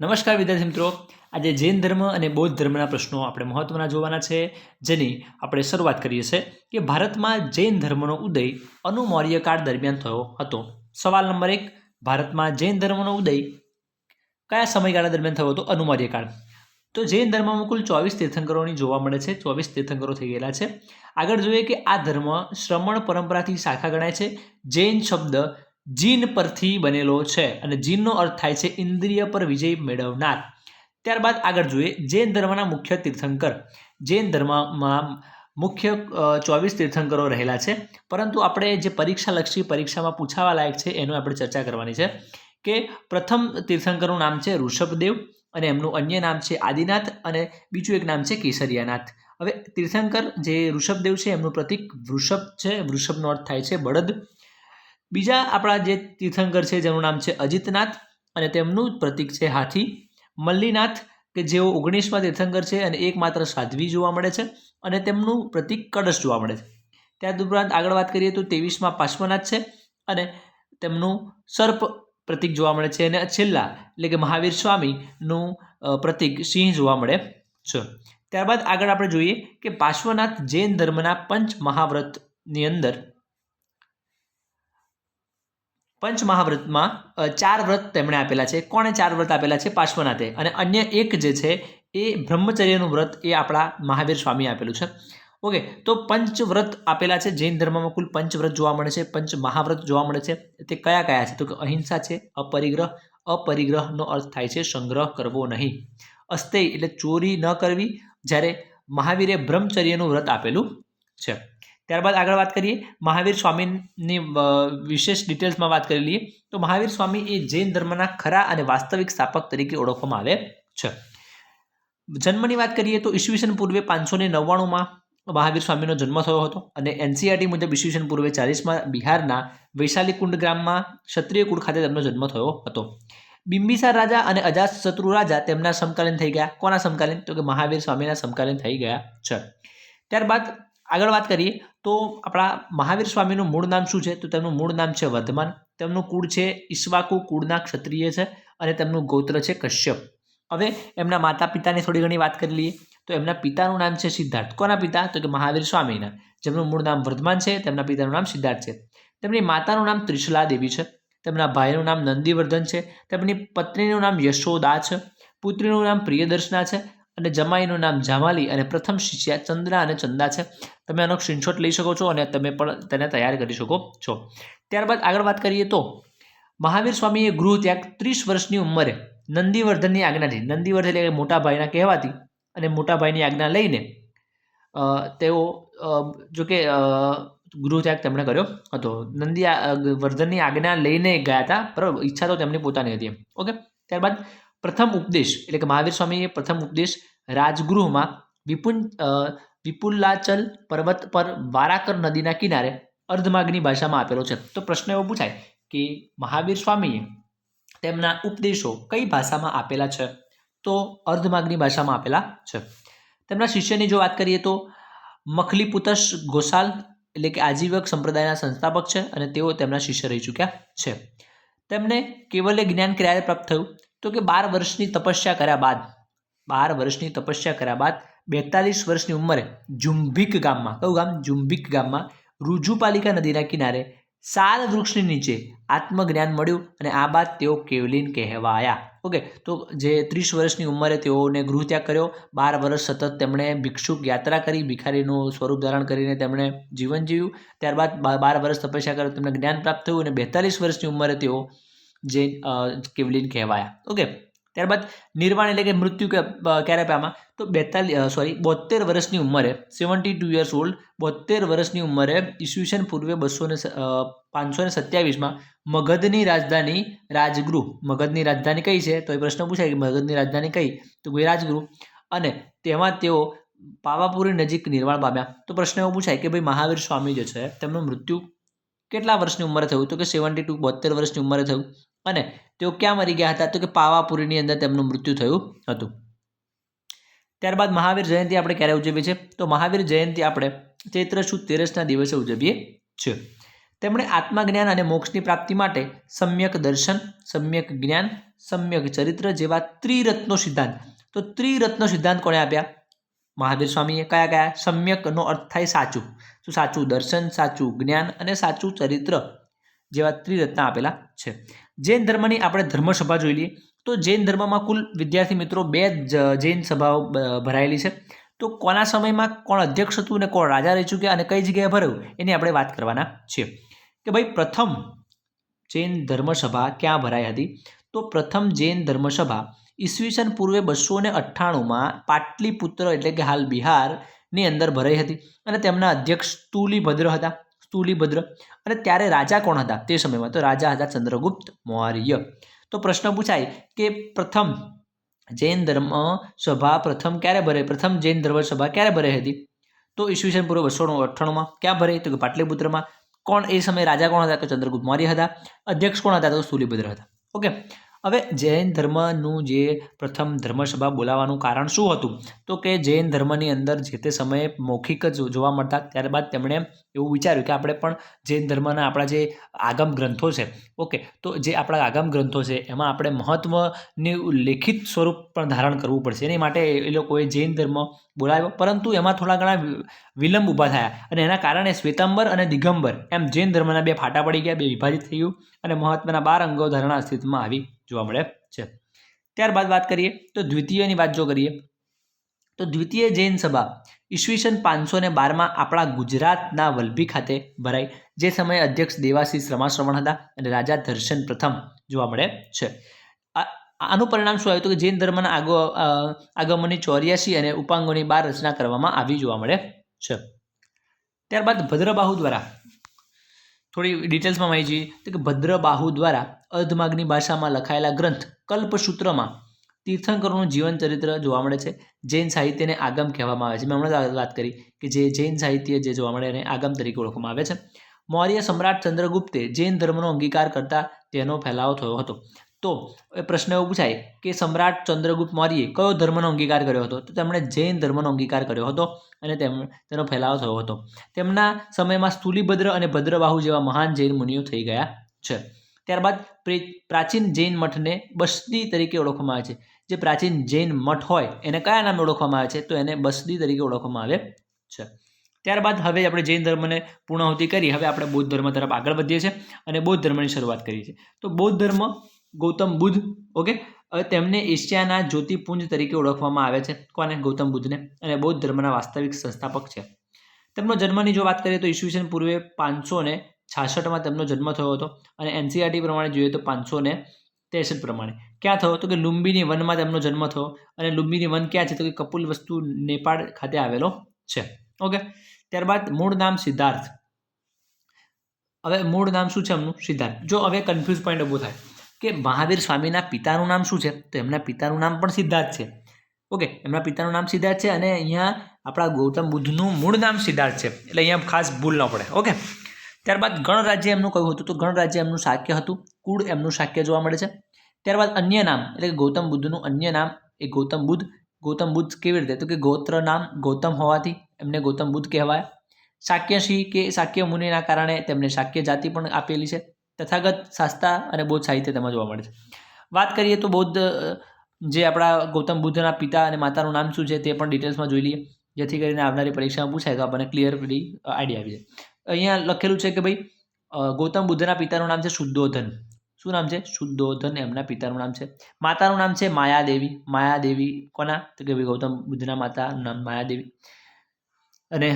નમસ્કાર વિદ્યાર્થી મિત્રો. આજે જૈન ધર્મ અને બૌદ્ધ ધર્મના પ્રશ્નો આપણે મહત્વના જોવાના છે, જેની આપણે શરૂઆત કરીએ છીએ કે ભારતમાં જૈન ધર્મનો ઉદય અનુમૌર્ય કાળ દરમિયાન થયો હતો. સવાલ નંબર એક, ભારતમાં જૈન ધર્મનો ઉદય કયા સમયગાળા દરમિયાન થયો હતો? અનુમૌર્ય કાળ. તો જૈન ધર્મમાં કુલ ચોવીસ તીર્થંકરોની જોવા મળે છે, ચોવીસ તીર્થંકરો થઈ ગયેલા છે. આગળ જોઈએ કે આ ધર્મ શ્રમણ પરંપરાથી શાખા ગણાય છે. જૈન શબ્દ જીન પરથી બનેલો છે અને જીનનો અર્થ થાય છે ઇન્દ્રિય પર વિજય મેળવનાર. ત્યારબાદ આગળ જોઈએ જૈન ધર્મના મુખ્ય તીર્થંકર. જૈન ધર્મમાં મુખ્ય ચોવીસ તીર્થંકરો રહેલા છે. પરંતુ આપણે જે પરીક્ષાલક્ષી પરીક્ષામાં પૂછાવા લાયક છે એનું આપણે ચર્ચા કરવાની છે કે પ્રથમ તીર્થંકરનું નામ છે ઋષભદેવ અને એમનું અન્ય નામ છે આદિનાથ અને બીજું એક નામ છે કેસરિયાનાથ. હવે તીર્થંકર જે ઋષભદેવ છે એમનું પ્રતીક વૃષભ છે. વૃષભનો અર્થ થાય છે બળદ. બીજા આપણા જે તીર્થંકર છે, જેનું નામ છે અજિતનાથ અને તેમનું પ્રતીક છે હાથી, મલ્લીનાથ, કે જેઓ ઓગણીસમાં તીર્થંકર છે અને એકમાત્ર સાધ્વી જોવા મળે છે અને તેમનું પ્રતીક કળશ જોવા મળે છે. ત્યાર ઉપરાંત આગળ વાત કરીએ તો ત્રેવીસમાં પાર્શ્વનાથ છે અને તેમનું સર્પ પ્રતીક જોવા મળે છે અને છેલ્લા, એટલે કે મહાવીર સ્વામીનું પ્રતીક સિંહ જોવા મળે છે. ત્યારબાદ આગળ આપણે જોઈએ કે પાર્શ્વનાથ જૈન ધર્મના પંચ મહાવ્રતની અંદર પંચ મહાવ્રતમાં ચાર વ્રત તેમણે આપેલા છે. કોણે ચાર વ્રત આપેલા છે? પાર્શ્વનાથે. અને અન્ય એક જે છે, એ બ્રહ્મચર્યનું વ્રત એ આપણા મહાવીર સ્વામી આપેલું છે. ઓકે, તો પંચવ્રત આપેલા છે. જૈન ધર્મમાં કુલ પંચવ્રત જોવા મળે છે. પંચ મહાવ્રત જોવા મળે છે. તે કયા કયા છે? તો કે અહિંસા છે, અપરિગ્રહ. અપરિગ્રહનો અર્થ થાય છે સંગ્રહ કરવો નહીં. અસ્તેય એટલે ચોરી ન કરવી, જ્યારે મહાવીરે બ્રહ્મચર્યનું વ્રત આપેલું છે. ત્યારબાદ આગળ વાત કરીએ, મહાવીર સ્વામીની વિશેષ ડિટેલ્સમાં વાત કરી લઈએ, તો મહાવીર સ્વામી એ જૈન ધર્મના ખરા અને વાસ્તવિક સ્થાપક તરીકે ઓળખવામાં આવે છે. જન્મની વાત કરીએ તો ઈસવીસન પૂર્વે પાંચસો ને નવ્વાણુંમાં મહાવીર સ્વામીનો જન્મ થયો હતો અને એનસીઆરટી મુજબ ઈસવીસન પૂર્વે ચાલીસમાં બિહારના વૈશાલી કુંડ ગામમાં ક્ષત્રિય કુળ ખાતે તેમનો જન્મ થયો હતો. બિંબિસાર રાજા અને અજાતશત્રુ રાજા તેમના સમકાલીન થઈ ગયા. કોના સમકાલીન? તો કે મહાવીર સ્વામીના સમકાલીન થઈ ગયા છે. ત્યારબાદ આગળ વાત કરીએ તો આપણા મહાવીર સ્વામીનું મૂળ નામ શું છે? તો તેમનું મૂળ નામ છે વર્ધમાન. તેમનું કુળ છે ઈશ્વાકુ કુળના ક્ષત્રિય છે અને તેમનું ગોત્ર છે કશ્યપ. હવે એમના માતા પિતાની થોડી ઘણી વાત કરી લઈએ. તો એમના પિતાનું નામ છે સિદ્ધાર્થ. કોના પિતા? તો કે મહાવીર સ્વામીના. જેમનું મૂળ નામ વર્ધમાન છે, તેમના પિતાનું નામ સિદ્ધાર્થ છે. તેમની માતાનું નામ ત્રિશલા દેવી છે. તેમના ભાઈનું નામ નંદીવર્ધન છે. તેમની પત્નીનું નામ યશોદા છે. પુત્રીનું નામ પ્રિયદર્શના છે. અને જમાઈનું નામ જામાલી અને પ્રથમ શિષ્યા ચંદ્રા અને ચંદા છે. તમે આનો સ્ક્રીનશોટ લઈ શકો છો અને તમે પણ તેને તૈયાર કરી શકો છો. ત્યારબાદ આગળ વાત કરીએ તો મહાવીર સ્વામીએ ગૃહ ત્યાગ ત્રીસ વર્ષની ઉંમરે નંદીવર્ધનની આજ્ઞાથી નંદીવર્ધન એટલે મોટા ભાઈના કહેવાતી અને મોટા ભાઈની આજ્ઞા લઈને તેઓ જો કે ગૃહ ત્યાગ તેમણે કર્યો હતો. નંદી વર્ધનની આજ્ઞા લઈને ગયા હતા. બરાબર, ઈચ્છા તો તેમની પોતાની હતી ઓકે? ત્યારબાદ પ્રથમ ઉપદેશ, એટલે કે મહાવીર સ્વામીએ પ્રથમ ઉપદેશ રાજગૃહમાં વિપુલ વિપુલાચલ પર્વત પર વારાકર નદીના કિનારે અર્ધમાગની ભાષામાં આપેલો છે. તો પ્રશ્ન એવો પૂછાય કે મહાવીર સ્વામીએ તેમના ઉપદેશો કઈ ભાષામાં આપેલા છે? તો અર્ધમાગની ભાષામાં આપેલા છે. તેમના શિષ્યની જો વાત કરીએ તો મખલીપુતશ ગોસાલ એટલે કે આજીવક સંપ્રદાયના સંસ્થાપક છે અને તેઓ તેમના શિષ્ય રહી ચૂક્યા છે. તેમને કેવલે જ્ઞાન ક્યારે પ્રાપ્ત થયું. તો કે બાર વર્ષની તપસ્યા કર્યા બાદ બાર વર્ષની તપસ્યા કર્યા બાદ બેતાલીસ વર્ષની ઉંમરે જુંભીક ગામમાં, કયું ગામ? જુંભીક ગામમાં, રુજુપાલિકા નદીના કિનારે સાલ વૃક્ષની નીચે આત્મજ્ઞાન મળ્યું અને આ બાદ તેઓ કેવલિન કહેવાયા. ઓકે, તો જે ત્રીસ વર્ષની ઉંમરે તેઓને ગૃહ ત્યાગ કર્યો, બાર વર્ષ સતત તેમણે ભિક્ષુક યાત્રા કરી, ભિખારીનું સ્વરૂપ ધારણ કરીને તેમણે જીવન જીવ્યું. ત્યારબાદ બાર વર્ષ તપસ્યા કરી તેમને જ્ઞાન પ્રાપ્ત થયું અને બેતાલીસ વર્ષની ઉંમરે તેઓ જે કેવલિન કહેવાયા. ઓકે ત્યારબાદ નિર્વાણ એટલે કે મૃત્યુ ક્યારે પામ્યા તો બેતાલીસ સોરી બોતેર વર્ષની ઉંમરે સેવન્ટી ટુ યર્સ ઓલ્ડ બોતેર વર્ષની ઉંમરે ઈસવીસન પૂર્વે બસો ને પાંચસો ને સત્યાવીસમાં મગધની રાજધાની રાજગૃહ, મગધની રાજધાની કઈ છે? તો એ પ્રશ્ન પૂછાય કે મગધની રાજધાની કઈ? તો કોઈ રાજગૃહ. અને તેમાં તેઓ પાવાપુરી નજીક નિર્વાણ પામ્યા. તો પ્રશ્ન એવો પૂછાય કે ભાઈ મહાવીર સ્વામી જે છે, તેમનું મૃત્યુ કેટલા વર્ષની ઉંમરે થયું? તો કે સેવન્ટી ટુ બોતેર વર્ષની ઉંમરે થયું. અને તેઓ ક્યાં મરી ગયા હતા? તો કે પાવાપુરીની અંદર તેમનું મૃત્યુ થયું હતું. ત્યારબાદ મહાવીર જયંતિ આપણે ક્યારે ઉજવીએ છીએ? તો મહાવીર જયંતિ આપણે ચૈત્ર સુદ તેરસના દિવસે ઉજવીએ છીએ. તેમણે આત્મજ્ઞાન અને મોક્ષની પ્રાપ્તિ માટે સમ્યક દર્શન, સમ્યક જ્ઞાન, સમ્યક ચરિત્ર જેવા ત્રિરત્નો સિદ્ધાંત. તો ત્રિરત્નો સિદ્ધાંત કોણે આપ્યા? મહાવીર સ્વામીએ કયા કયા? સમ્યકનો અર્થ થાય સાચું. તો સાચું દર્શન, સાચું જ્ઞાન અને સાચું ચરિત્ર જેવા ત્રિરત્ન આપેલા છે. જૈન ધર્મની આપણે ધર્મસભા જોઈ લઈએ, તો જૈન ધર્મમાં કુલ વિદ્યાર્થી મિત્રો બે જૈન સભાઓ ભરાયેલી છે. તો કોના સમયમાં કોણ અધ્યક્ષ હતું અને કોણ રાજા રહી ચૂક્યા અને કઈ જગ્યાએ ભરાયું, એની આપણે વાત કરવાના છીએ. કે ભાઈ પ્રથમ જૈન ધર્મસભા ક્યાં ભરાઈ હતી? તો પ્રથમ જૈન ધર્મસભા ઈસવીસન પૂર્વે બસો ને અઠ્ઠાણુંમાં પાટલીપુત્ર એટલે કે હાલ બિહારની અંદર ભરાઈ હતી અને તેમના અધ્યક્ષ તુલીભદ્ર હતા. સ્તુલીભદ્ર અને ત્યારે રાજા કોણ હતા? તે સમયમાં તો રાજા હતા ચંદ્રગુપ્ત મૌર્ય. તો પ્રશ્ન પૂછાય કે પ્રથમ જૈન ધર્મ સભા પ્રથમ ક્યારે ભરે પ્રથમ જૈન ધર્મ સભા ક્યારે ભરે હતી? તો ઈસવીસન પૂર્વ બસો અઠ્ઠાણુંમાં ક્યાં ભરે તો કે પાટલીપુત્રમાં. કોણ એ સમયે રાજા કોણ હતા? તો ચંદ્રગુપ્ત મૌર્ય હતા. અધ્યક્ષ કોણ હતા? તો સ્તુલીભદ્ર હતા. ઓકે? હવે જૈન ધર્મનું જે પ્રથમ ધર્મસભા બોલાવવાનું કારણ શું હતું? તો કે જૈન ધર્મની અંદર જે તે સમયે મૌખિક જ જોવા મળતા, ત્યારબાદ તેમણે એવું વિચાર્યું કે આપણે પણ જૈન ધર્મના આપણા જે આગમ ગ્રંથો છે, ઓકે, તો જે આપણા આગમ ગ્રંથો છે, એમાં આપણે મહત્ત્વની લેખિત સ્વરૂપ પણ ધારણ કરવું પડશે. એની માટે એ લોકોએ જૈન ધર્મ બોલાવ્યો. પરંતુ એમાં થોડા ઘણા વિલંબ ઊભા થયા અને એના કારણે શ્વેતાંબર અને દિગંબર એમ જૈન ધર્મના બે ફાટા પડી ગયા, બે વિભાજિત થયું અને મહત્વના બાર અંગો ધારણા અસ્તિત્વમાં આવી જોવા મળે છે. ત્યારબાદ વાત કરીએ તો દ્વિતીયની વાત જો કરીએ તો દ્વિતીય જૈન સભા ઈસવીસન પાંચસો ને બારમાં આપણા ગુજરાતના વલભી ખાતે ભરાઈ, જે સમયે અધ્યક્ષ દેવાશીષ શ્રમાશ્રવણ હતા અને રાજા દર્શન પ્રથમ જોવા મળે છે. આનું પરિણામ શું આવ્યું તો કે જૈન ધર્મના આગો આગમનની ચોર્યાસી અને ઉપાંગોની બાર રચના કરવામાં આવી જોવા મળે છે. ત્યારબાદ ભદ્રબાહુ દ્વારા, થોડી ડિટેલ્સમાં માહિતી તો કે ભદ્રબાહુ દ્વારા અર્ધમાગની ભાષામાં લખાયેલા ગ્રંથ કલ્પસૂત્રમાં તીર્થંકરોનું જીવન ચરિત્ર જોવા મળે છે. જૈન સાહિત્યને આગમ કહેવામાં આવે છે. મેં હમણાં વાત કરી કે જે જૈન સાહિત્ય જે જોવા મળે એને આગમ તરીકે ઓળખવામાં આવે છે. મૌર્ય સમ્રાટ ચંદ્રગુપ્તે જૈન ધર્મનો અંગીકાર કરતા તેનો ફેલાવો થયો હતો. તો એ પ્રશ્ન એવો પૂછાય કે સમ્રાટ ચંદ્રગુપ્ત મૌર્યે કયો ધર્મનો અંગીકાર કર્યો હતો? તો તેમણે જૈન ધર્મનો અંગીકાર કર્યો હતો અને તેમ, તેનો ફેલાવો થયો હતો. તેમના સમયમાં સ્થુલીભદ્ર અને ભદ્રબાહુ જેવા મહાન જૈન મુનિઓ થઈ ગયા છે. ત્યારબાદ પ્રાચીન જૈન મઠને બસદી તરીકે ઓળખવામાં આવે છે. જે પ્રાચીન જૈન મઠ હોય, એને કયા નામે ઓળખવામાં આવે છે? તો એને બસદી તરીકે ઓળખવામાં આવે છે. ત્યારબાદ હવે આપણે જૈન ધર્મને પૂર્ણાહુતિ કરી. હવે આપણે બૌદ્ધ ધર્મ તરફ આગળ વધીએ છીએ અને બૌદ્ધ ધર્મની શરૂઆત કરીએ છીએ. તો બૌદ્ધ ધર્મ ગૌતમ બુદ્ધ, ઓકે? હવે તેમને એશિયાના જ્યોતિપુંજ તરીકે ઓળખવામાં આવે છે. કોને? ગૌતમ બુદ્ધને. અને બૌદ્ધ ધર્મના વાસ્તવિક સંસ્થાપક છે. તેમનો જન્મની જો વાત કરીએ તો ઈસવીસન પૂર્વે પાંચસો ને છાસઠમાં તેમનો જન્મ થયો હતો. અને એનસીઆરટી પ્રમાણે જોઈએ તો પાંચસો ને ત્રેસઠ પ્રમાણે. ક્યાં થયો? તો કે લુંબીની વનમાં તેમનો જન્મ થયો. અને લુંબીની વન ક્યાં છે? તો કે કપુલ વસ્તુ નેપાળ ખાતે આવેલો છે. ઓકે? ત્યારબાદ મૂળ નામ સિદ્ધાર્થ. હવે મૂળ નામ શું છે એમનું? સિદ્ધાર્થ. જો હવે કન્ફ્યુઝ પોઈન્ટ ઊભો થાય. કે મહાવીર સ્વામીના પિતાનું નામ શું છે? તો એમના પિતાનું નામ પણ સિદ્ધાર્થ છે. ઓકે, એમના પિતાનું નામ સિદ્ધાર્થ છે અને અહીંયા આપણા ગૌતમ બુદ્ધનું મૂળ નામ સિદ્ધાર્થ છે. એટલે અહીંયા ખાસ ભૂલ ન પડે. ઓકે, ત્યારબાદ ગણરાજ્ય એમનું કહ્યું હતું? તો ગણરાજ્ય એમનું શાક્ય હતું. કુળ એમનું શાક્ય જોવા મળે છે. ત્યારબાદ અન્ય નામ, એટલે કે ગૌતમ બુદ્ધનું અન્ય નામ એ ગૌતમ બુદ્ધ. ગૌતમ બુદ્ધ કેવી રીતે? તો કે ગોત્ર નામ ગૌતમ હોવાથી એમને ગૌતમ બુદ્ધ કહેવાય. શાક્યશી કે શાક્ય મુનિના કારણે તેમને શાક્ય જાતિ પણ આપેલી છે. તથાગત સાસ્તા અને બૌદ્ધ સાહિત્ય તેમાં જોવા મળે છે. વાત કરીએ તો બૌદ્ધ જે આપણા ગૌતમ બુદ્ધના પિતા અને માતાનું નામ શું છે તે પણ ડિટેલ્સમાં જોઈ લઈએ. જેથી કરીને આવનારી પરીક્ષામાં પૂછાય તો આપણને ક્લિયરલી આઈડિયા આવી જાય. અહીંયા લખેલું છે કે ભાઈ ગૌતમ બુદ્ધના પિતાનું નામ છે શુદ્ધોધન. શું નામ છે? શુદ્ધોધન એમના પિતાનું નામ છે. માતાનું નામ છે માયાદેવી. માયાદેવી કોના? તો કે ભાઈ ગૌતમ બુદ્ધના માતાનું નામ માયાદેવી. અને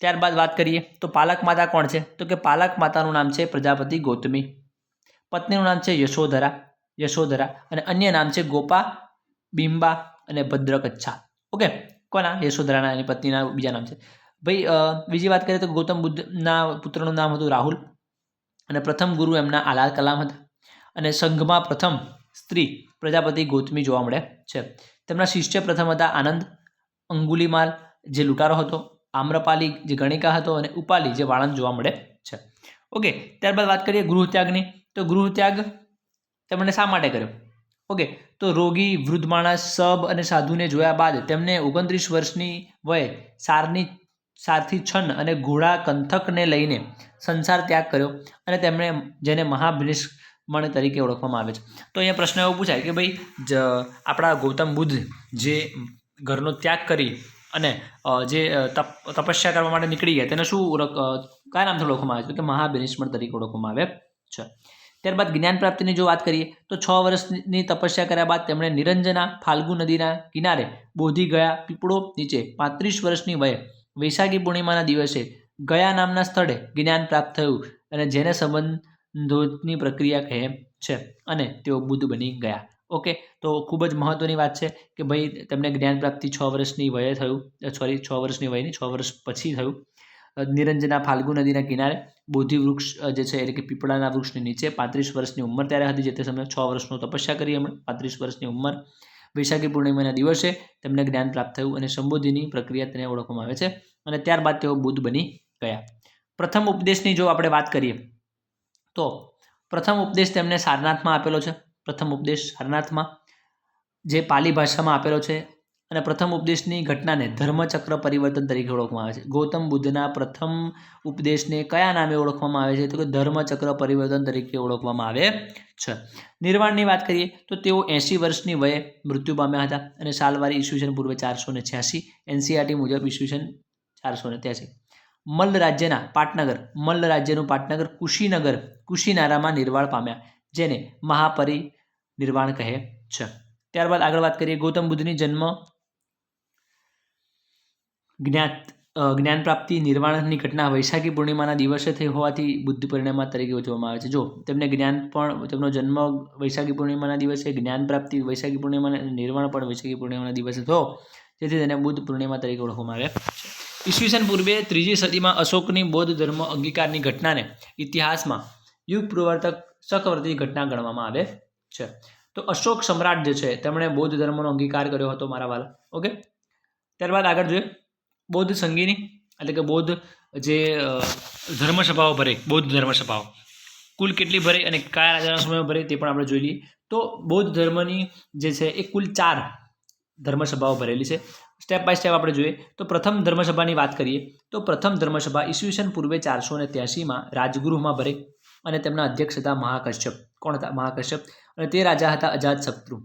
ત્યારબાદ વાત કરીએ, તો પાલક માતા કોણ છે? તો કે પાલક માતાનું નામ છે પ્રજાપતિ ગૌતમી. પત્નીનું નામ છે યશોધરા યશોધરા અને અન્ય નામ છે ગોપા, બિંબા અને ભદ્રકચ્છા. ઓકે, કોના? યશોધરાના, એની પત્નીના, બીજા નામ છે. ભાઈ બીજી વાત કરીએ તો ગૌતમ બુદ્ધના પુત્રનું નામ હતું રાહુલ અને પ્રથમ ગુરુ એમના આલાલ કલામ હતા. અને સંઘમાં પ્રથમ સ્ત્રી પ્રજાપતિ ગૌતમી જોવા મળે છે. તેમના શિષ્ય પ્રથમ હતા આનંદ અંગુલીમાલ, જે લૂંટારો હતો. આમ્રપાલી જે ગણિકા હતો અને ઉપાલી જે વાળંદ જોવા મળે છે. ઓકે ત્યારબાદ વાત કરીએ ગૃહત્યાગની. તો ગૃહત્યાગ તેમણે શા માટે કર્યો? ઓકે તો રોગી, વૃદ્ધ માણસ, સબ અને સાધુને જોયા બાદ તેમને ઓગણત્રીસ વર્ષની વયે સારની, સારથી છન અને ઘોડા કંથકને લઈને સંસાર ત્યાગ કર્યો અને તેમણે જેને મહાભિષ્મણ તરીકે ઓળખવામાં આવે છે. તો અહીંયા પ્રશ્ન એવો પૂછાય કે ભાઈ, જ આપણા ગૌતમ બુદ્ધ જે ઘરનો ત્યાગ કરી અને જે તપ, તપસ્યા કરવા માટે નીકળી ગયા, તેને શું કયા નામથી ઓળખવામાં આવે છે? કે મહાભિનિષ્મણ તરીકે ઓળખવામાં આવે. છે. ત્યારબાદ જ્ઞાન પ્રાપ્તિની જો વાત કરીએ, તો છ વર્ષની તપસ્યા કર્યા બાદ તેમણે નિરંજના ફાલ્ગુ નદીના કિનારે બોધી ગયા પીપળો નીચે પાંત્રીસ વર્ષની વયે વૈશાખી પૂર્ણિમાના દિવસે ગયા નામના સ્થળે જ્ઞાન પ્રાપ્ત થયું અને જેને સંબંધોની પ્રક્રિયા કહે છે અને તેઓ બુદ્ધ બની ગયા. ઓકે, તો ખૂબ જ મહત્વની વાત છે કે ભાઈ તેમને જ્ઞાન પ્રાપ્તિ છ વર્ષની વયે થયું સોરી છ વર્ષની વયની, છ વર્ષ પછી થયું. નિરંજના ફાલ્ગુ નદીના કિનારે બોધિ વૃક્ષ જે છે, એટલે કે પીપળાના વૃક્ષની નીચે પાંત્રીસ વર્ષની ઉંમર ત્યારે હતી, જે તે સમયે છ વર્ષનો તપસ્યા કરી એમણે, પાંત્રીસ વર્ષની ઉંમર. વૈશાખી પૂર્ણિમાના દિવસે તેમને જ્ઞાન પ્રાપ્ત થયું અને સંબોધિની પ્રક્રિયા તેને ઓળખવામાં આવે છે અને ત્યારબાદ તેઓ બુદ્ધ બની ગયા. પ્રથમ ઉપદેશની જો આપણે વાત કરીએ, તો પ્રથમ ઉપદેશ તેમને સારનાથમાં આપેલો છે. પ્રથમ ઉપદેશ સારનાથમાં જે પાલી ભાષામાં આપેલો છે. અને પ્રથમ ઉપદેશની ઘટનાને ધર્મચક્ર પરિવર્તન તરીકે ઓળખવામાં આવે છે. ગૌતમ બુદ્ધના પ્રથમ ઉપદેશને કયા નામે ઓળખવામાં આવે છે? તો કે ધર્મચક્ર પરિવર્તન તરીકે ઓળખવામાં આવે છે. નિર્વાણની વાત કરીએ, તો તેઓ એંશી વર્ષની વયે મૃત્યુ પામ્યા હતા અને સાલવારી ઈસવીસન પૂર્વે ચારસો ને છ્યાસી, એનસીઆરટી મુજબ ઈસવીસન ચારસો ને ત્યાસી. મલ્લ રાજ્યના પાટનગર, મલ્લ રાજ્યનું પાટનગર કુશીનગર, કુશીનારામાં નિર્વાળ પામ્યા. જેને મહાપરિ નિર્વાણ કહે છે. ત્યારબાદ આગળ વાત કરીએ ગૌતમ બુદ્ધની જન્મ જ્ઞાત જ્ઞાન પ્રાપ્તિ નિર્વાણની ઘટના વૈશાખી પૂર્ણિમાના દિવસે થઈ હોવાથી બુદ્ધ પૂર્ણિમા તરીકે ઉજવવામાં આવે છે. જો તેમને જ્ઞાન પણ, તેમનો જન્મ વૈશાખી પૂર્ણિમાના દિવસે, જ્ઞાન પ્રાપ્તિ વૈશાખી પૂર્ણિમાના નિર્વાણ પણ વૈશાખી પૂર્ણિમાના દિવસે થયો, જેથી તેને બુદ્ધ પૂર્ણિમા તરીકે ઓળખવામાં આવે છે. ઈસવીસન પૂર્વે ત્રીજી સદીમાં અશોકની બૌદ્ધ ધર્મ અંગીકારની ઘટનાને ઇતિહાસમાં યુગ પ્રવર્તક ચક્રવર્તી ઘટના ગણવામાં આવે છે. તો અશોક સમ્રાટ જે છે, તેમણે બૌદ્ધ ધર્મનો અંગીકાર કર્યો હતો મારા વાલા. ઓકે? ત્યારબાદ આગળ જોઈએ. બૌદ્ધ સંગીની એટલે કે બૌદ્ધ જે ધર્મસભાઓ ભરે, બૌદ્ધ ધર્મસભાઓ. કુલ કેટલી ભરે અને કયા રાજાના સમયમાં ભરે તે પણ આપણે જોઈ લઈએ. તો બૌદ્ધ ધર્મની જે છે, એ કુલ ચાર ધર્મસભાઓ ભરેલી છે. સ્ટેપ બાય સ્ટેપ આપણે જોઈએ. તો પ્રથમ ધર્મસભાની વાત કરીએ. તો પ્રથમ ધર્મસભા ઈસવીસન પૂર્વે ચારસો ને ત્યાસીમાં રાજગૃહમાં ભરે. અને તેમના અધ્યક્ષ હતા મહાકશ્યપ. કોણ હતા? મહાકશ્યપ. અને તે રાજા હતા અજાતશત્રુ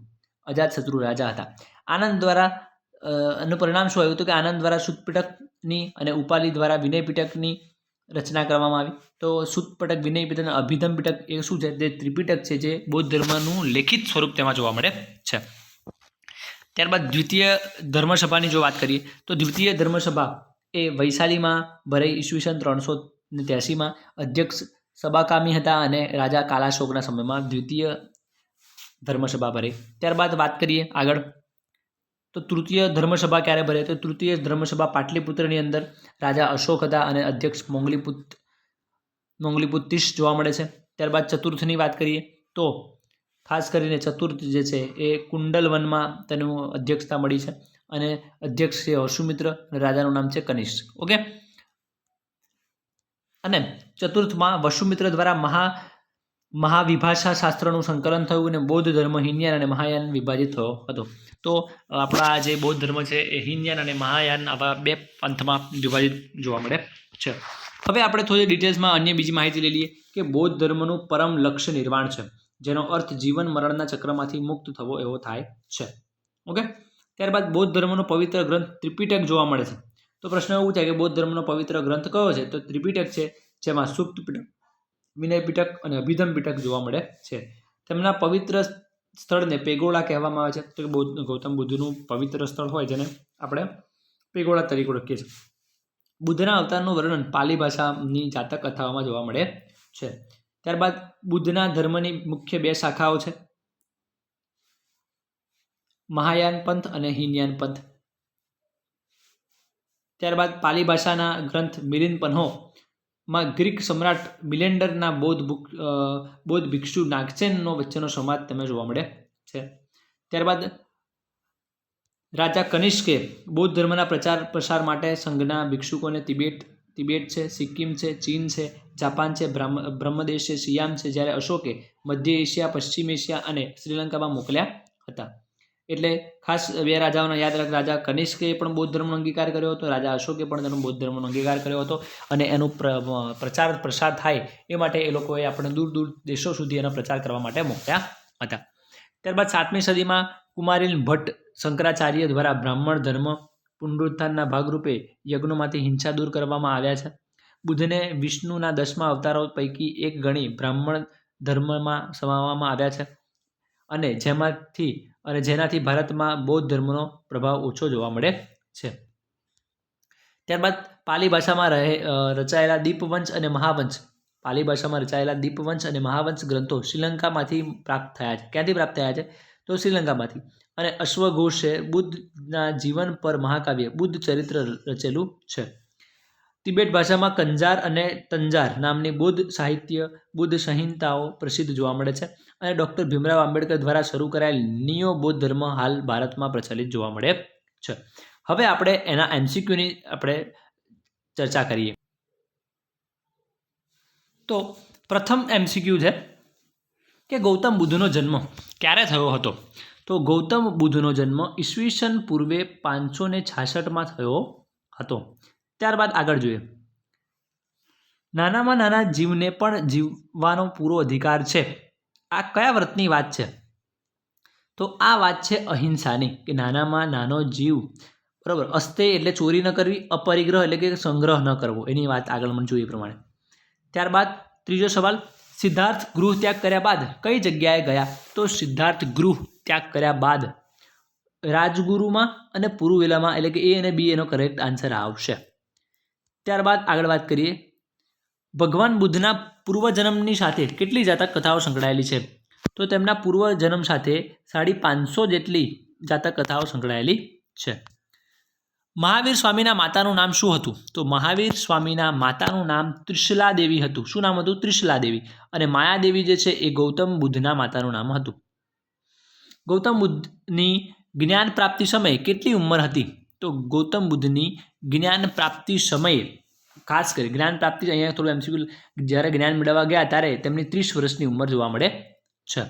અજાતશત્રુ રાજા હતા. આનંદ દ્વારા એનું પરિણામ શું આવ્યું હતું કે આનંદ દ્વારા સુતપીટકની અને ઉપાલી દ્વારા વિનય પિટકની રચના કરવામાં આવી. તો સુતપટક વિનય પિટક અને અભિધમ પીટક એ શું છે? તે ત્રિપિટક છે જે બૌદ્ધ ધર્મનું લેખિત સ્વરૂપ તેમાં જોવા મળે છે. ત્યારબાદ દ્વિતીય ધર્મસભાની જો વાત કરીએ, તો દ્વિતીય ધર્મસભા એ વૈશાલીમાં ભરાઈ ઈસવીસન ત્રણસો ને ત્યાસીમાં અધ્યક્ષ સબાકામી હતા અને રાજા કાલાશોકના સમયમાં દ્વિતીય ધર્મસભા ભરી. ત્યારબાદ વાત કરીએ આગળ. તો તૃતીય ધર્મસભા ક્યારે ભરે? તો તૃતીય ધર્મસભા પાટલીપુત્રની અંદર રાજા અશોક હતા અને અધ્યક્ષ મોંગલીપુત મોંગલીપુત તીસ જોવા મળે છે. ત્યારબાદ ચતુર્થની વાત કરીએ તો ખાસ કરીને ચતુર્થ જે છે એ કુંડલવનમાં તેનું અધ્યક્ષતા મળી છે અને અધ્યક્ષ છે અને રાજાનું નામ છે કનિષ્ક ઓકે? અને ચતુર્થમાં વસુમિત્ર દ્વારા મહા મહાવિભાષા શાસ્ત્રનું સંકલન થયું અને બૌદ્ધ ધર્મ હિનયાન અને મહાયાન વિભાજિત થયો હતો. તો આપણા જે બૌદ્ધ ધર્મ છે એ હિનયાન અને મહાયાન આવા બે પંથમાં વિભાજિત જોવા મળે છે. હવે આપણે થોડી ડિટેલ્સમાં અન્ય બીજી માહિતી લઈ લઈએ કે બૌદ્ધ ધર્મનું પરમ લક્ષ્ય નિર્વાણ છે, જેનો અર્થ જીવન મરણના ચક્રમાંથી મુક્ત થવો એવો થાય છે. ઓકે? ત્યારબાદ બૌદ્ધ ધર્મનો પવિત્ર ગ્રંથ ત્રિપિટક જોવા મળે છે. તો પ્રશ્ન એવું થાય કે બૌદ્ધ ધર્મનો પવિત્ર ગ્રંથ કયો છે? તો ત્રિપિટક છે, જેમાં સુપ્ત પિટક વિનય પિટક અને અભિધમ પિટક જોવા મળે છે. તેમના પવિત્ર સ્થળને પેગોળા કહેવામાં આવે છે. તો બૌદ્ધ, ગૌતમ બુદ્ધનું પવિત્ર સ્થળ હોય જેને આપણે પેગોળા તરીકે ઓળખીએ છીએ. બુદ્ધના અવતારનું વર્ણન પાલી ભાષાની જાતક કથાઓમાં જોવા મળે છે. ત્યારબાદ બુદ્ધના ધર્મની મુખ્ય બે શાખાઓ છે. મહાયાન પંથ અને હિનયાન પંથ. ત્યારબાદ પાલી ભાષાના ગ્રંથ મિલિન પન્હો માં ગ્રીક સમ્રાટ મિલેન્ડરના બૌદ્ધ બૌદ્ધ ભિક્ષુ નાગસેનનો વચ્ચેનો સંવાદ તમે જોવા મળે છે. ત્યારબાદ રાજા કનિષ્કે બૌદ્ધ ધર્મના પ્રચાર પ્રસાર માટે સંઘના ભિક્ષુકોને તિબેટ તિબેટ છે, સિક્કિમ છે, ચીન છે, જાપાન છે, બ્રહ્મ, બ્રહ્મદેશ છે સિયામ છે, જ્યારે અશોકે મધ્ય એશિયા, પશ્ચિમ એશિયા અને શ્રીલંકામાં મોકલ્યા હતા. એટલે ખાસ બે રાજાઓને યાદ રાખ, રાજા કનિષ્કે પણ બૌદ્ધ ધર્મનો અંગીકાર કર્યો હતો, રાજા અશોકે પણ તેનો બૌદ્ધ ધર્મનો અંગીકાર કર્યો હતો અને એનો પ્ર- પ્રચાર, પ્રસાર થાય એ માટે એ લોકોએ આપણે દૂર દૂર દેશો સુધી એનો પ્રચાર કરવા માટે મોકલ્યા હતા. ત્યારબાદ સાતમી સદીમાં કુમારીલ ભટ્ટ શંકરાચાર્ય દ્વારા બ્રાહ્મણ ધર્મ પુનરુત્થાનના ભાગરૂપે યજ્ઞોમાંથી હિંસા દૂર કરવામાં આવ્યા છે. બુદ્ધને વિષ્ણુના દસમા અવતારો પૈકી એક ગણી બ્રાહ્મણ ધર્મમાં સમાવવામાં આવ્યા છે અને જેમાંથી અને જેનાથી ભારતમાં બૌદ્ધ ધર્મનો પ્રભાવ ઓછો જોવા મળે છે. ત્યારબાદ પાલી ભાષામાં રહે રચાયેલા દીપવંશ અને મહાવંશ. પાલી ભાષામાં રચાયેલા દીપવંશ અને મહાવંશ ગ્રંથો શ્રીલંકામાંથી પ્રાપ્ત થયા છે. ક્યાંથી પ્રાપ્ત થયા છે? તો શ્રીલંકામાંથી. અને અશ્વઘોષે બુદ્ધના જીવન પર મહાકાવ્ય, બુદ્ધ ચરિત્ર રચેલું છે. તિબેટ ભાષામાં કંજાર અને તંજાર નામની બૌદ્ધ સાહિત્ય, બુદ્ધ સંહિતાઓ પ્રસિદ્ધ જોવા મળે છે. અને ડૉક્ટર ભીમરાવ આંબેડકર દ્વારા શરૂ કરાયેલ નિયો બૌદ્ધ ધર્મ હાલ ભારતમાં પ્રચલિત જોવા મળે છે. હવે આપણે એના એમસીક્યુની આપણે ચર્ચા કરીએ. તો પ્રથમ એમસીક્યુ છે કે ગૌતમ બુદ્ધનો જન્મ ક્યારે થયો હતો? તો ગૌતમ બુદ્ધનો જન્મ ઈસવીસન પૂર્વે પાંચસો ને છાસઠમાં થયો હતો. ત્યારબાદ આગળ જોઈએ. નાનામાં નાના જીવને પણ જીવવાનો પૂરો અધિકાર છે. આ કયા વ્રતની વાત છે? તો આ વાત છે અહિંસાની, કે નાનામાં નાનો જીવ, બરાબર અસ્તે એટલે ચોરી ન કરવી, અપરિગ્રહ એટલે કે સંગ્રહ ન કરવો, એની વાત આગળ મને જોઈએ પ્રમાણે. ત્યારબાદ ત્રીજો સવાલ, સિદ્ધાર્થ ગૃહ ત્યાગ કર્યા બાદ કઈ જગ્યાએ ગયા? તો સિદ્ધાર્થ ગૃહ ત્યાગ કર્યા બાદ રાજગુરુમાં અને પુરુવેલામાં, એટલે કે એ અને બી એનો કરેક્ટ આન્સર આવશે. ત્યારબાદ આગળ વાત કરીએ. ભગવાન બુદ્ધના પૂર્વજન્મની સાથે કેટલી જાતક કથાઓ સંકળાયેલી છે? તો તેમના પૂર્વજન્મ સાથે સાડી પાંચસો જેટલી જાતક કથાઓ સંકળાયેલી છે. મહાવીર સ્વામીના માતાનું નામ શું હતું? તો મહાવીર સ્વામીના માતાનું નામ ત્રિશલા દેવી હતું. શું નામ હતું? ત્રિશલા દેવી અને માયાદેવી જે છે એ ગૌતમ બુદ્ધના માતાનું નામ હતું. ગૌતમ બુદ્ધની જ્ઞાન પ્રાપ્તિ સમયે કેટલી ઉંમર હતી? તો ગૌતમ બુદ્ધની જ્ઞાન પ્રાપ્તિ સમયે ખાસ કરી જ્ઞાન પ્રાપ્તિ અહીંયા થોડું એમસીક્યુ જ્યારે જ્ઞાન મેળવવા ગયા ત્યારે તેમની ત્રીસ વર્ષની ઉંમર જોવા મળે છે.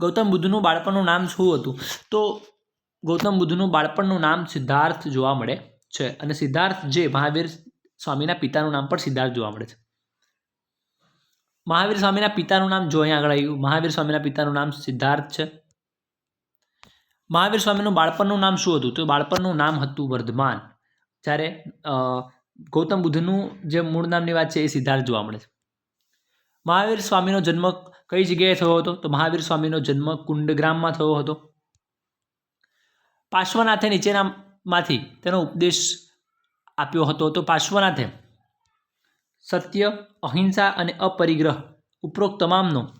ગૌતમ બુદ્ધનું બાળપણનું નામ શું હતું? તો ગૌતમ બુદ્ધનું બાળપણનું નામ સિદ્ધાર્થ જોવા મળે છે અને સિદ્ધાર્થ જે મહાવીર સ્વામીના પિતાનું નામ પણ સિદ્ધાર્થ જોવા મળે છે. મહાવીર સ્વામીના પિતાનું નામ જો અહીંયા આગળ આવ્યું, મહાવીર સ્વામીના પિતાનું નામ સિદ્ધાર્થ છે. મહાવીર સ્વામીનું બાળપણનું નામ શું હતું? તો બાળપણનું નામ હતું વર્ધમાન. જ્યારે ગૌતમ બુદ્ધનું જે મૂળ નામની વાત છે એ સિદ્ધાર્થ જોવા મળે છે. મહાવીર સ્વામીનો જન્મ કઈ જગ્યાએ થયો હતો? તો મહાવીર સ્વામીનો જન્મ કુંડગ્રામમાં થયો હતો. પાર્શ્વનાથે નીચેનામાંથી તેનો ઉપદેશ આપ્યો હતો. તો પાર્શ્વનાથે સત્ય, અહિંસા અને અપરિગ્રહ ઉપરોક્ત તમામનો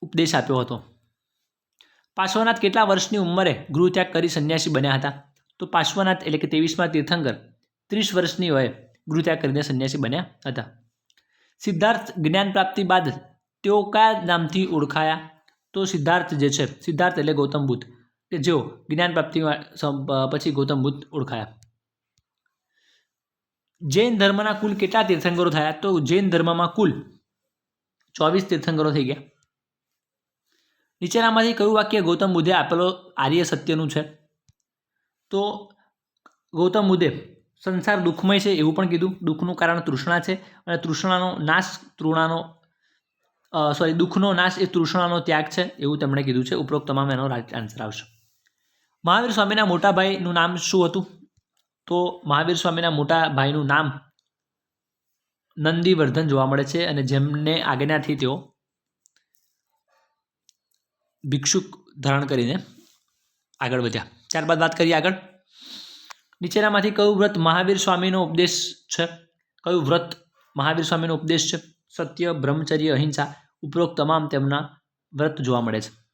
ઉપદેશ આપ્યો હતો. પાર્શ્વનાથ કેટલા વર્ષની ઉંમરે ગૃહત્યાગ કરી સંન્યાસી બન્યા હતા? તો પાર્શ્વનાથ એટલે કે ત્રેવીસમાં તીર્થંકર ત્રીસ વર્ષની વયે ગૃહત્યાગ કરીને સંન્યાસી બન્યા હતા. સિદ્ધાર્થ જ્ઞાન પ્રાપ્તિ બાદ તેઓ કયા નામથી ઓળખાયા? તો સિદ્ધાર્થ જે છે, સિદ્ધાર્થ એટલે ગૌતમ બુદ્ધ. કે જેઓ જ્ઞાન પ્રાપ્તિ પછી ગૌતમ બુદ્ધ ઓળખાયા. જૈન ધર્મના કુલ કેટલા તીર્થંકરો થયા? તો જૈન ધર્મમાં કુલ ચોવીસ તીર્થંકરો થઈ ગયા. નીચેનામાંથી કયું વાક્ય ગૌતમ બુદ્ધે આપેલો આર્ય સત્યનું છે? તો ગૌતમ બુદ્ધે સંસાર દુઃખમય છે એવું પણ કીધું. દુઃખનું કારણ તૃષ્ણા છે અને તૃષ્ણાનો નાશ તૃણાનો સોરી દુઃખનો નાશ એ તૃષ્ણાનો ત્યાગ છે એવું તેમણે કીધું છે. ઉપરોક્ત તમામ એનો આન્સર આવશે. મહાવીર સ્વામીના મોટા ભાઈનું નામ શું હતું? તો મહાવીર સ્વામીના મોટા ભાઈનું નામ નંદીવર્ધન જોવા મળે છે અને જેમને આજ્ઞાથી તેઓ ભિક્ષુક ધારણ કરીને આગળ વધ્યા. ત્યારબાદ વાત કરીએ આગળ. નીચેનામાંથી કયું વ્રત મહાવીર સ્વામીનો ઉપદેશ છે? કયું વ્રત મહાવીર સ્વામીનો ઉપદેશ છે? સત્ય, બ્રહ્મચર્ય, અહિંસા ઉપરોક્ત તમામ તેમના વ્રત જોવા મળે છે.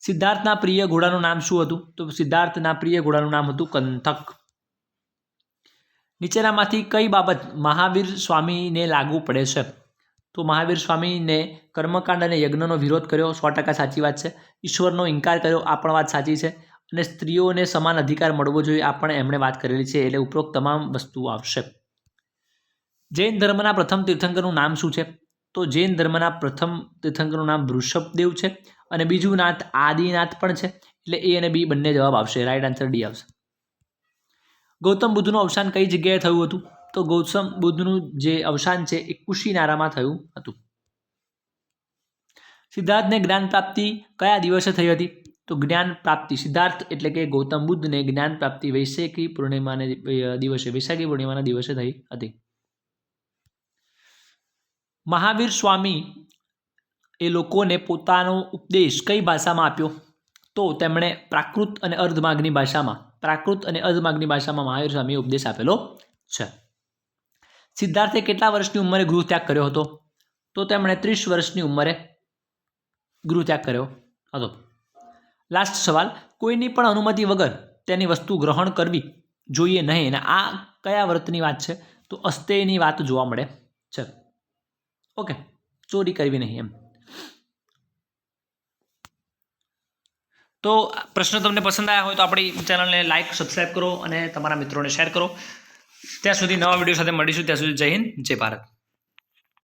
સિદ્ધાર્થના પ્રિય ઘોડાનું નામ શું હતું? તો સિદ્ધાર્થના પ્રિય ઘોડાનું નામ હતું કંથક. નીચેનામાંથી કઈ બાબત મહાવીર સ્વામીને લાગુ પડે છે? તો મહાવીર સ્વામીને કર્મકાંડ અને યજ્ઞનો વિરોધ કર્યો, સો ટકા સાચી વાત છે. ઈશ્વરનો ઇન્કાર કર્યો, આ પણ વાત સાચી છે. અને સ્ત્રીઓને સમાન અધિકાર મળવો જોઈએ, આ પણ એમણે વાત કરેલી છે, એટલે ઉપરોક્ત તમામ વસ્તુઓ આવશે. જૈન ધર્મના પ્રથમ તીર્થંકરનું નામ શું છે? તો જૈન ધર્મના પ્રથમ તીર્થંકરનું નામ વૃષભદેવ છે અને બીજું નાથ આદિનાથ પણ છે, એટલે એ અને બી બંને જવાબ આવશે. રાઈટ આન્સર ડી આવશે. ગૌતમ બુદ્ધનું અવસાન કઈ જગ્યાએ થયું હતું? તો ગૌતમ બુદ્ધનું જે અવસાન છે એ કુશીનારામાં થયું હતું. સિદ્ધાર્થને જ્ઞાન પ્રાપ્તિ કયા દિવસે થઈ હતી? તો જ્ઞાન પ્રાપ્તિ, સિદ્ધાર્થ એટલે કે ગૌતમ બુદ્ધને જ્ઞાન પ્રાપ્તિ વૈશાખી પૂર્ણિમાને દિવસે, વૈશાખી પૂર્ણિમાના દિવસે થઈ હતી. મહાવીર સ્વામી એ લોકોને પોતાનો ઉપદેશ કઈ ભાષામાં આપ્યો? તો તેમણે પ્રાકૃત અને અર્ધમાગની ભાષામાં, પ્રાકૃત અને અર્ધમાગની ભાષામાં મહાવીર સ્વામીએ ઉપદેશ આપેલો છે. સિદ્ધાર્થે કેટલા વર્ષની ઉંમરે ગૃહત્યાગ કર્યો હતો? તો તેમણે ત્રીસ વર્ષની ઉંમરે ગૃહત્યાગ કર્યો હતો. લાસ્ટ સવાલ, કોઈની પણ અનુમતિ વગર તેની વસ્તુ ગ્રહણ કરવી જોઈએ નહીં અને આ કયા વ્રતની વાત છે? તો અસ્તેયની વાત જોવા મળે. છે ઓકે ચોરી કરવી નહીં એમ. તો પ્રશ્ન તમને પસંદ આવ્યા હોય તો આપણી ચેનલને લાઇક સબસ્ક્રાઇબ કરો અને તમારા મિત્રોને શેર કરો. ત્યાં સુધી નવા વીડિયો સાથે મળીશું. ત્યાં સુધી જય હિન્દ, જય ભારત.